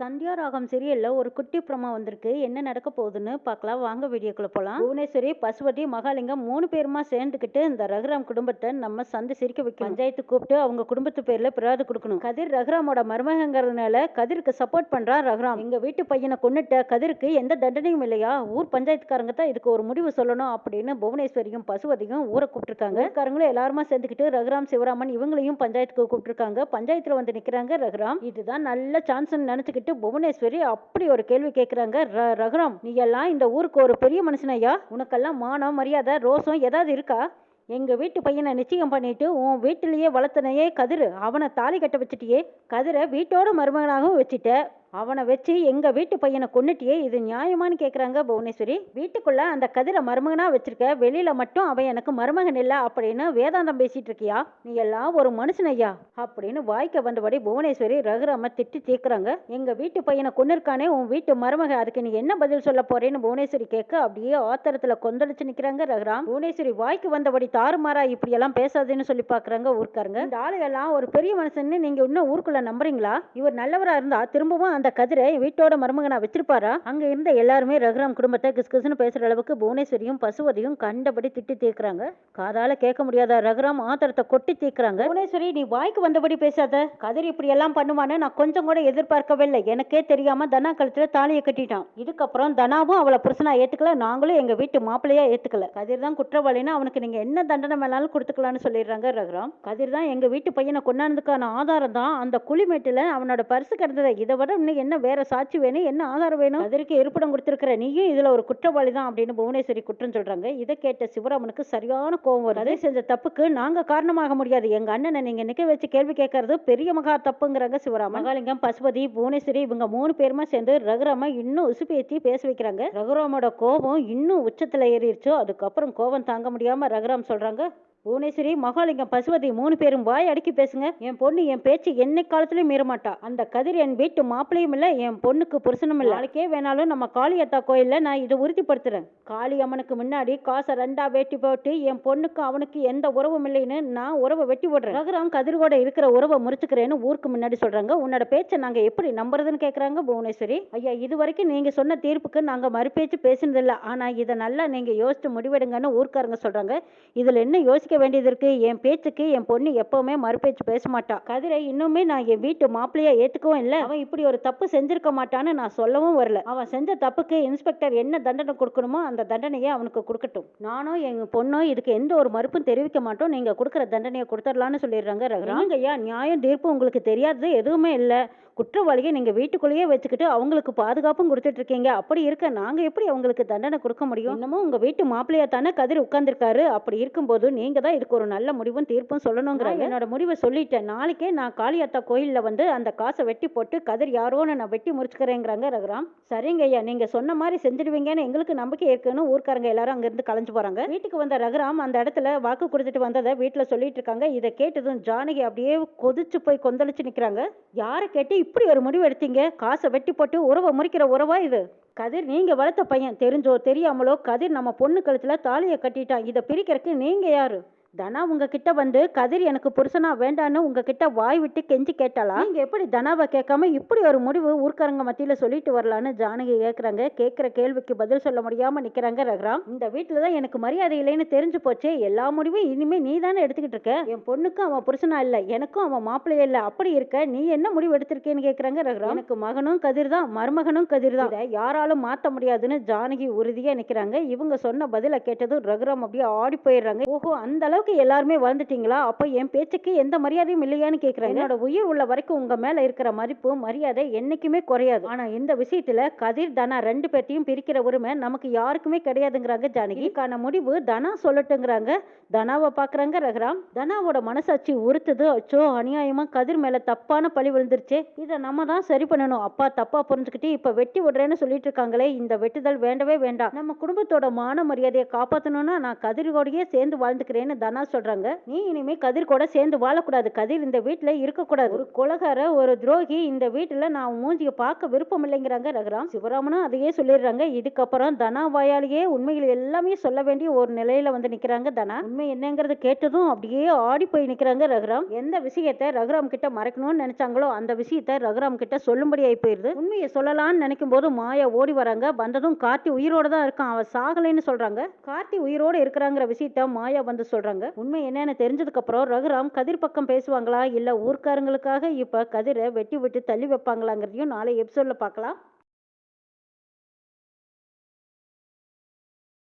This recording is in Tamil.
சந்தியா ராகம் சீரியல்ல ஒரு குட்டி பிரமா வந்திருக்கு. என்ன நடக்க போகுதுன்னு பார்க்கலாம். வாங்க வீடியோக்குள்ள போலாம். புவனேஸ்வரி பசுவட்டி மகாலிங்கம் மூணு பேருமா சேர்ந்துக்கிட்டு இந்த ரகுராம் குடும்பத்தை நம்ம சந்தை சிரிக்க வைக்கணும். பஞ்சாயத்து கூப்பிட்டு அவங்க குடும்பத்து பேர்ல பிராது கொடுக்கணும். கதிர் ரகுராமோட மருமகங்கிறதுனால கதிருக்கு சப்போர்ட் பண்றான் ரகுராம். எங்க வீட்டு பையனை கொண்டுட்ட கதிருக்கு எந்த தண்டனையும் இல்லையா? ஊர் பஞ்சாயத்துக்காரங்க தான் இதுக்கு ஒரு முடிவு சொல்லணும் அப்படின்னு புவனேஸ்வரியும் பசுவதியும் ஊரை கூப்பிட்டுருக்காங்க. காரங்களும் எல்லாருமா சேர்ந்துக்கிட்டு ரகுராம் சிவராமன் இவங்களையும் பஞ்சாயத்துக்கு கூப்பிட்டுருக்காங்க. பஞ்சாயத்துல வந்து நிக்கிறாங்க ரகுராம். இதுதான் நல்ல சான்ஸ் நினைச்சுக்கிட்டு புவனேஸ்வரி அப்படி ஒரு கேள்வி கேட்குறாங்க ர ரகுராம் நீ எல்லாம் இந்த ஊருக்கு ஒரு பெரிய மனுஷனையா? உனக்கெல்லாம் மானம் மரியாதை ரோசம் ஏதாவது இருக்கா? எங்கள் வீட்டு பையனை நிச்சயம் பண்ணிட்டு உன் வீட்டிலேயே வளர்த்தனையே கதிர். அவனை தாலி கட்ட வச்சுட்டியே. கதிரை வீட்டோட மருமகனாகவும் வச்சுட்ட. அவனை வச்சு எங்க வீட்டு பையனை கொன்னுட்டியே இது நியாயமான்னு கேட்குறாங்க புவனேஸ்வரி. வீட்டுக்குள்ள அந்த கதிரை மருமகனா வச்சிருக்க வெளியில மட்டும் அவன் எனக்கு மருமகன் இல்லை அப்படின்னு வேதாந்தம் பேசிட்டு இருக்கியா? நீ எல்லாம் ஒரு மனுஷனையா அப்படின்னு வாய்க்க வந்தபடி புவனேஸ்வரி ரகுராம திட்டி தீக்குறாங்க எங்க வீட்டு பையனை கொண்டிருக்கானே உன் வீட்டு மருமக அதுக்கு நீ என்ன பதில் சொல்ல போறேன்னு புவனேஸ்வரி கேட்க அப்படியே ஆத்திரத்துல கொந்தளிச்சு நிக்கிறாங்க ரகுராம். புவனேஸ்வரி வாய்க்கு வந்தபடி தாறுமாறா இப்படி எல்லாம் சொல்லி பாக்குறாங்க ஊர்க்காரங்க. இந்த ஆளுகெல்லாம் ஒரு பெரிய மனுஷன்னு நீங்க இன்னும் ஊருக்குள்ள நம்புறீங்களா? இவர் நல்லவரா இருந்தா திரும்பவும் அந்த கதிரை வீட்டோட மருமகனா வச்சிருப்பாரா? அங்க இருந்த எல்லாருமே ரகுராம் குடும்பத்தை கிஸ்கிஸ்னு பேசுற அளவுக்கு புவனேஸ்வரியும் பசுவதியும் கண்டபடி திட்டி தீர்க்குறாங்க காதால கேட்க முடியாத? ரகுராம் ஆத்திரத்தை கொட்டி தீர்க்குறாங்க புவனேஸ்வரி நீ வாய்க்கு வந்தபடி பேசாத. கதிர் இப்படி எல்லாம் பண்ணுவான்னு நான் கொஞ்சம் கூட எதிர்பார்க்கவே இல்லை எனக்கே தெரியாம தனா கழுத்துல தாலியை கட்டிட்டான். இதுக்கப்புறம் தனாவும் அவளை புருஷனா ஏத்துக்கல. நாங்களும் எங்க வீட்டு மாப்பிள்ளையா ஏத்துக்கல. கதிர் தான் குற்றவாளின்னா அவனுக்கு நீங்க என்ன தண்டனை வேணாலும் கொடுத்துக்கலாம்னு சொல்லிடுறாங்க ரகுராம். கதிர் தான் எங்க வீட்டு பையனை கொண்டாந்துக்கான ஆதாரம் தான் அந்த குழிமேட்டுல அவனோட பரிசு கிடந்ததை. இதை விட இன்னும் என்ன வேற சாட்சி வேணும்? என்ன ஆதாரம் வேணும்? அதற்கு இருப்பிடம் கொடுத்திருக்கிற நீயும் இதுல ஒரு குற்றவாளி தான் அப்படின்னு புவனேஸ்வரி குற்றம் சொல்றாங்க. இதை கேட்ட சிவராமனுக்கு சரியான கோபம் வருது. அதை செஞ்ச தப்புக்கு நாங்க காரணமாக முடியாது. எங்க அண்ணனை நீங்க நிக்க வச்சு கேள்வி கேட்கறது பெரிய மகா தப்புங்கிறாங்க சிவராமன். மகாலிங்கம் பசுபதி புவனேஸ்வரி இவங்க மூணு பேருமா சேர்ந்து ரகுராம இன்னும் உசுப்பேத்தி பேச வைக்கிறாங்க. ரகுராமோட கோபம் இன்னும் உச்சத்துல ஏறிடுச்சு. அதுக்கப்புறம் கோபம் தாங்க முடியாம ரகுராம் சொல்றாங்க புவனேஸ்வரி மகாலிங்கம் பசுபதி மூணு பேரும் வாய் அடக்கி பேசுங்க. என் பொண்ணு என் பேச்சு என்னை காலத்திலயும் மீறமாட்டா. அந்த கதிர் என் வீட்டு மாப்பிளையும் இல்ல என் பொண்ணுக்கு புருஷனும் இல்ல. நாளைக்கே வேணாலும் நம்ம காளியத்தா கோயில்ல நான் இதை உறுதிப்படுத்துறேன். காளி அம்மனுக்கு முன்னாடி காசை ரெண்டா வெட்டி போட்டு என் பொண்ணுக்கு அவனுக்கு எந்த உறவும் இல்லைன்னு நான் உறவை வெட்டி போடுறேன். ரகுராம் கதிர்கோட இருக்கிற உறவை முறிச்சுக்கிறேன்னு ஊருக்கு முன்னாடி சொல்றாங்க. உன்னோட பேச்சை நாங்க எப்படி நம்புறதுன்னு கேக்குறாங்க புவனேஸ்வரி. ஐயா இது வரைக்கும் நீங்க சொன்ன தீர்ப்புக்கு நாங்க மறுபேச்சு பேசினதில்லை. ஆனா இதை நல்லா நீங்க யோசிச்சு முடிவெடுங்கன்னு ஊர்க்காரங்க சொல்றாங்க. இதுல என்ன யோசிக்க வேண்டியது இருக்கு. என் பேச்சுக்கு என் பொண்ணு எப்பவுமே மறுபேச்சு பேச மாட்டா கதிரை இன்னுமே நான் என் வீட்டு மாப்பிள்ளையா ஏத்துக்கவும் இல்லை. அவன் இப்படி ஒரு தப்பு செஞ்சிருக்க மாட்டான்னு நான் சொல்லவும் வரல. அவன் செஞ்ச தப்புக்கு இன்ஸ்பெக்டர் என்ன தண்டனை கொடுக்கணுமோ அந்த தண்டனையை அவனுக்கு கொடுக்கட்டும். நானும் எங்க பொண்ணும் இதுக்கு எந்த ஒரு மறுப்பும் தெரிவிக்க மாட்டோம். நீங்க கொடுக்குற தண்டனையை கொடுத்துடலான்னு சொல்லிடுறாங்க ரகுராம். ஐயா? நியாயம் தீர்ப்பு உங்களுக்கு தெரியாதது எதுவுமே இல்லை. குற்றவாளியை நீங்க வீட்டுக்குள்ளேயே வச்சுக்கிட்டு அவங்களுக்கு பாதுகாப்பும் கொடுத்துட்டு இருக்கீங்க. அப்படி இருக்க நாங்க எப்படி அவங்களுக்கு தண்டனை கொடுக்க முடியும்? இன்னமும் உங்க வீட்டு மாப்பிள்ளையா தானே கதிர் உட்கார்ந்துருக்காரு. அப்படி இருக்கும்போது நீங்க தான் இதுக்கு ஒரு நல்ல முடிவும் தீர்ப்பும் சொல்லணுங்கிறாங்க. என்னோட முடிவை சொல்லிட்டேன். நாளைக்கே நான் காளியாத்தா கோயிலில் வந்து அந்த காசை வெட்டி போட்டு கதிர் யாரோன்னு நான் வெட்டி முடிச்சுக்கிறேங்கிறாங்க ரகுராம். சரிங்க ஐயா நீங்க சொன்ன மாதிரி செஞ்சிடுவீங்கன்னு எங்களுக்கு நம்பிக்கை இருக்குன்னு ஊர்க்காரங்க எல்லாரும் அங்கிருந்து கலைஞ்சு போறாங்க. வீட்டுக்கு வந்த ரகுராம் அந்த இடத்துல வாக்கு கொடுத்துட்டு வந்ததை வீட்டில் சொல்லிட்டு இருக்காங்க. இதை கேட்டதும் ஜானகி அப்படியே கொதிச்சு போய் கொந்தளிச்சு நிற்கிறாங்க யாரை கேட்டு இப்படி ஒரு முடிவு எடுத்தீங்க? காசை வெட்டி போட்டு உறவை முறிக்கிற உறவா இது? கதிர் நீங்க வளர்த்த பையன் தெரிஞ்சோ தெரியாமலோ கதிர் நம்ம பொண்ணு கழுத்துல தாலியை கட்டிட்டான். இதை பிரிக்கிறதுக்கு நீங்க யாரு? தனா உங்ககிட்ட வந்து கதிர் எனக்கு புருஷனா வேண்டான்னு உங்ககிட்ட வாய் விட்டு கெஞ்சி கேட்டாளா? நீங்க எப்படி தனாவை கேட்காம இப்படி ஒரு முடிவு ஊர்க்காரங்க மத்தியில சொல்லிட்டு வரலான்னு ஜானகி கேக்குறாங்க கேட்கிற கேள்விக்கு பதில் சொல்ல முடியாம நிக்கிறாங்க ரகுராம். இந்த வீட்டுல தான் எனக்கு மரியாதை இல்லைன்னு தெரிஞ்சு போச்சே. எல்லா முடிவும் இனிமே நீ தானே எடுத்துக்கிட்டு இருக்க? என் பொண்ணுக்கும் அவன் புருஷனா இல்ல. எனக்கும் அவன் மாப்பிள்ளையே இல்ல. அப்படி இருக்க. நீ என்ன முடிவு எடுத்திருக்கேன்னு கேக்குறாங்க ரகுராம். எனக்கு மகனும் கதிர் தான். மருமகனும் கதிர் தான். யாராலும் மாத்த முடியாதுன்னு ஜானகி உறுதியா நிக்கிறாங்க. இவங்க சொன்ன பதில கேட்டதும் ரகுராம் அப்படியே ஆடி போயிடுறாங்க. ஓஹோ அந்த அளவுக்கு அளவுக்கு எல்லாருமே வாழ்ந்துட்டீங்களா அப்போ என் பேச்சுக்கு எந்த மரியாதையும் இல்லையான்னு கேட்குறாங்க என்னோட உயிர் உள்ள வரைக்கும் உங்க மேல இருக்கிற மதிப்பு மரியாதை என்னைக்குமே குறையாது. ஆனா இந்த விஷயத்துல கதிர் தனா ரெண்டு பேர்த்தையும் பிரிக்கிற உரிமை நமக்கு யாருக்குமே கிடையாதுங்கிறாங்க ஜானகி. இதுக்கான முடிவு தனா சொல்லட்டுங்கிறாங்க. தனாவை பாக்குறாங்க ரகுராம். தனாவோட மனசாட்சி உறுத்துது. அச்சோ அநியாயமா கதிர் மேல தப்பான பழி விழுந்துருச்சு. இதை நம்ம தான் சரி பண்ணணும். அப்பா தப்பா புரிஞ்சுக்கிட்டு இப்ப வெட்டி விடுறேன்னு சொல்லிட்டு இருக்காங்களே இந்த வெட்டுதல் வேண்டவே வேண்டாம். நம்ம குடும்பத்தோட மான மரியாதையை காப்பாத்தணும்னா நான் கதிரோடையே சேர்ந்து வாழ்ந்துக்கிறேன்னு தனா தனா சொல்கிறாங்க நீ இனிமேல் கதிர் கூட சேர்ந்து வாழக்கூடாது. கதிர் இந்த வீட்டில் இருக்கக்கூடாது. ஒரு கொலகார ஒரு துரோகி இந்த வீட்டில் நான் மூஞ்சியை பார்க்க விருப்பம் இல்லைங்கிறாங்க ரகுராம். சிவராமனும் அதையே சொல்லிடுறாங்க. இதுக்கப்புறம் தனா வாயாலேயே உண்மைகள் எல்லாமே சொல்ல வேண்டிய ஒரு நிலையில் வந்து நிற்கிறாங்க தனா. உண்மை என்னங்கிறது கேட்டதும் அப்படியே ஆடி போய் நிற்கிறாங்க ரகுராம். எந்த விஷயத்தை ரகுராம் கிட்ட மறைக்கணும்னு நினைச்சாங்களோ அந்த விஷயத்தை ரகுராம் கிட்ட சொல்லும்படி ஆகி போயிருது. உண்மையை சொல்லலாம்னு நினைக்கும் போது மாயா ஓடி வராங்க. வந்ததும் கார்த்தி உயிரோடு தான் இருக்கான். அவன் சாகலைன்னு சொல்கிறாங்க கார்த்தி உயிரோடு இருக்கிறாங்கிற விஷயத்த மாயா வந்து சொல்கிறாங்க உண்மை என்னன்னு தெரிஞ்சதுக்கு அப்புறம் ரகுராம் கதிர் பக்கம் பேசுவாங்களா? இல்ல ஊர்க்காரங்களுக்காக இப்ப கதிரை வெட்டி விட்டு தள்ளி வைப்பாங்களாங்கிறதையும் நாளை எபிசோட்ல பார்க்கலாம்.